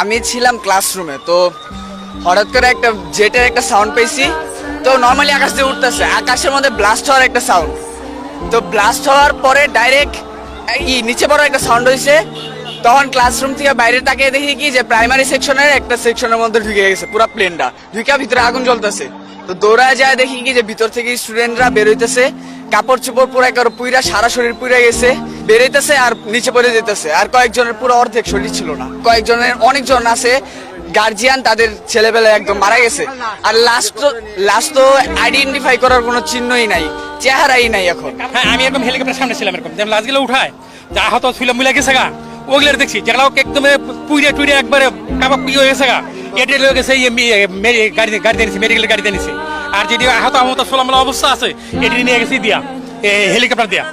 আমি ছিলাম ক্লাসরুমে তো হঠাৎ করে একটা জেটের একটা সাউন্ড পেয়েছি। তো নর্মালি আকাশ দিয়ে উঠতেছে, আকাশের মধ্যে ব্লাস্ট হওয়ার একটা সাউন্ড তো ব্লাস্ট হওয়ার পরে ডাইরেক্ট ই নিচে বড় একটা সাউন্ড হয়েছে। তখন ক্লাসরুম থেকে বাইরে তাকিয়ে দেখি কি যে প্রাইমারি সেকশনের একটা সেকশনের মধ্যে ঢুকে গেছে, পুরো প্লেনটা ঢুকে ভিতরে আগুন জ্বলতেছে। তো দৌড়ায় যায় দেখি কি যে ভিতর থেকে স্টুডেন্টরা বেরোইতেছে কাপড় চোপড় পুরো একেবারে পুইরা, সারা শরীর পুইরা গেছে। বেরোইতেছে আর নিচে পড়ে যেতেছে। আর কয়েকজনের পুরো অর্ধেক শরীর ছিল না। কয়েকজনের অনেকজন আছে গার্জিয়ান তাদের ছেলেবেলা একদম মারা গেছে। আর লাস্ট লাস্ট তো আইডেন্টিফাই করার কোনো চিহ্নই নাই, চেহারাই নাই এখন। হ্যাঁ আমি এরকম হেলিকপ্টার সামনে ছিলাম এরকম। যেমন লাশগুলো উঠায়, যা আহত ছিল মিলে গেছে গা। ওগুলো দেখছি, যেগুলো একদম পুইরে টুইরে একবারে কাবাব পুই হয়ে গা। এটা লয়ে গেছে ইয়ে গাড়ি গাড়িতে আর যেটি আহত আহত সোলামলা অবস্থা আছে এটি নিয়ে গেছে দিয়া হেলিকপ্টার দিয়া।